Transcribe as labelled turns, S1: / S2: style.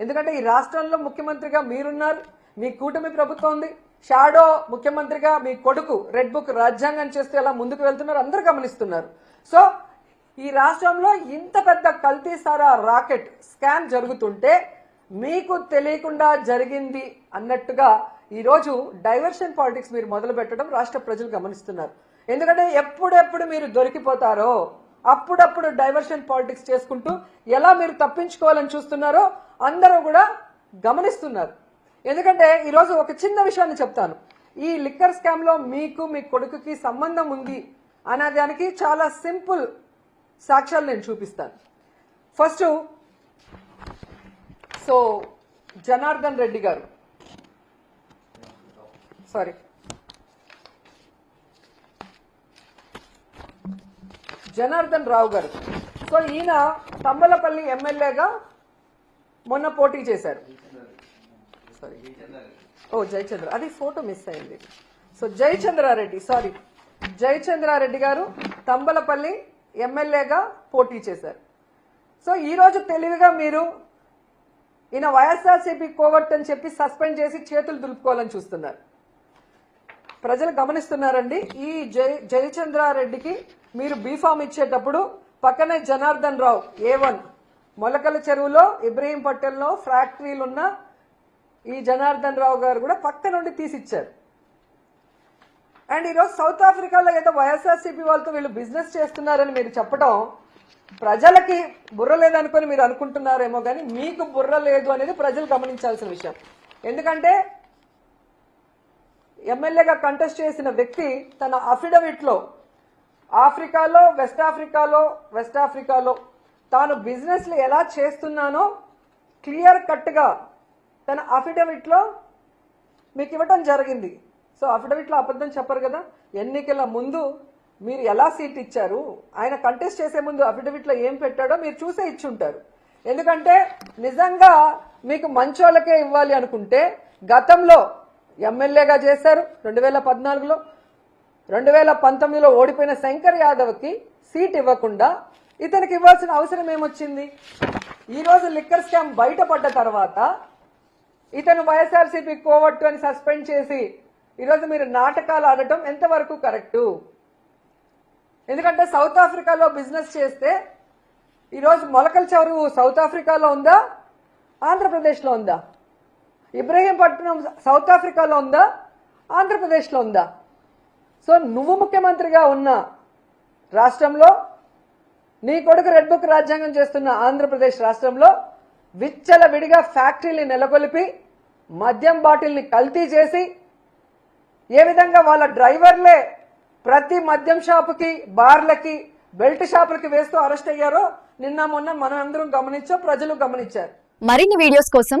S1: ఎందుకంటే ఈ రాష్ట్రంలో ముఖ్యమంత్రిగా మీరున్నారు మీ కూటమి ప్రభుత్వం ఉంది. షాడో ముఖ్యమంత్రిగా మీ కొడుకు రెడ్ బుక్ రాజ్యాంగం చేస్తూ ఎలా ముందుకు వెళ్తున్నారు అందరూ గమనిస్తున్నారు. సో ఈ రాష్ట్రంలో ఇంత పెద్ద కల్తీ సారా రాకెట్ స్కామ్ జరుగుతుంటే మీకు తెలియకుండా జరిగింది అన్నట్టుగా ఈరోజు డైవర్షన్ పాలిటిక్స్ మీరు మొదలు పెట్టడం రాష్ట్ర ప్రజలు గమనిస్తున్నారు. ఎందుకంటే ఎప్పుడెప్పుడు మీరు దొరికిపోతారో అప్పుడప్పుడు డైవర్షన్ పాలిటిక్స్ చేసుకుంటూ ఎలా మీరు తప్పించుకోవాలని చూస్తున్నారో అందరూ కూడా గమనిస్తున్నారు. ఎందుకంటే ఈరోజు ఒక చిన్న విషయాన్ని చెప్తాను. ఈ లిక్కర్ స్కామ్లో మీకు మీ కొడుకుకి సంబంధం ఉంది అనే దానికి చాలా సింపుల్ సాక్ష్యాలు నేను చూపిస్తాను. ఫస్ట్ సో జనార్దన్ రెడ్డి గారు. సారీ. జనార్దన్ రావు గారు. సో ఈయన తంబలపల్లి ఎమ్మెల్యేగా మొన్న పోటీ చేశారు. సారీ ఓ జయచంద్ర. అది ఫోటో మిస్ అయింది. సో జయచంద్రారెడ్డి సారీ జయచంద్రారెడ్డి గారు తంబలపల్లి ఎమ్మెల్యేగా పోటీ చేశారు. సో ఈరోజు తెలివిగా మీరు ఈయన వైఎస్ఆర్సీపీ కోవట్ అని చెప్పి సస్పెండ్ చేసి చేతులు దులుపుకోవాలని చూస్తున్నారు. ప్రజలు గమనిస్తున్నారండి ఈ జయ జయచంద్రారెడ్డికి మీరు బీఫామ్ ఇచ్చేటప్పుడు పక్కనే జనార్దన్ రావు ఏ వన్ మొలకల చెరువులో ఇబ్రహీం పట్టెల్లో ఫ్యాక్టరీలు ఉన్న ఈ జనార్దన్ రావు గారు కూడా పక్క నుండి తీసిచ్చారు. అండ్ ఈరోజు సౌత్ ఆఫ్రికాలో ఏదో వైఎస్ఆర్సీపీ వాళ్ళతో వీళ్ళు బిజినెస్ చేస్తున్నారని మీరు చెప్పడం ప్రజలకి బుర్ర లేదనుకొని మీరు అనుకుంటున్నారేమో కానీ మీకు బుర్ర లేదు అనేది ప్రజలు గమనించాల్సిన విషయం. ఎందుకంటే ఎమ్మెల్యేగా కంటెస్ట్ చేసిన వ్యక్తి తన అఫిడవిట్లో ఆఫ్రికాలో వెస్ట్ ఆఫ్రికాలో వెస్ట్ ఆఫ్రికాలో తాను బిజినెస్లు ఎలా చేస్తున్నానో క్లియర్ కట్గా తన అఫిడవిట్లో మీకు ఇవ్వటం జరిగింది. సో అఫిడవిట్లో అబద్ధం చెప్పరు కదా? ఎన్నికల ముందు మీరు ఎలా సీట్ ఇచ్చారు? ఆయన కంటెస్ట్ చేసే ముందు అఫిడవిట్లో ఏం పెట్టాడో మీరు చూసే ఇచ్చి ఉంటారు ఎందుకంటే నిజంగా మీకు మంచోళ్ళకే ఇవ్వాలి అనుకుంటే గతంలో ఎమ్మెల్యేగా చేశారు. రెండు వేల పద్నాలుగులో రెండు వేల పంతొమ్మిదిలో ఓడిపోయిన శంకర్ యాదవ్కి సీట్ ఇవ్వకుండా ఇతనికి ఇవ్వాల్సిన అవసరం ఏమొచ్చింది? ఈరోజు లిక్కర్ స్కామ్ బయటపడ్డ తర్వాత ఇతను వైఎస్ఆర్సీపీ కోవట్టు అని సస్పెండ్ చేసి ఈరోజు మీరు నాటకాలు ఆడటం ఎంతవరకు కరెక్టు? ఎందుకంటే సౌత్ ఆఫ్రికాలో బిజినెస్ చేస్తే ఈరోజు మొలకల చెరువు సౌత్ ఆఫ్రికాలో ఉందా? ఆంధ్రప్రదేశ్లో ఉందా? ఇబ్రహీంపట్నం సౌత్ ఆఫ్రికాలో ఉందా? ఆంధ్రప్రదేశ్లో ఉందా? సో నువ్వు ముఖ్యమంత్రిగా ఉన్న రాష్ట్రంలో నీ కొడుకు రెడ్ బుక్ రాజ్యాంగం చేస్తున్న ఆంధ్రప్రదేశ్ రాష్ట్రంలో విచ్చల విడిగా ఫ్యాక్టరీని నెలకొల్పి మద్యం బాటిల్ని కల్తీ చేసి ఏ విధంగా వాళ్ళ డ్రైవర్లే ప్రతి మద్యం షాపుకి బార్లకి బెల్ట్ షాపులకి వేస్తూ అరెస్ట్ అయ్యారో నిన్న మొన్న మనం అందరం గమనించాం ప్రజలు గమనించారు.
S2: మరిన్ని వీడియోస్ కోసం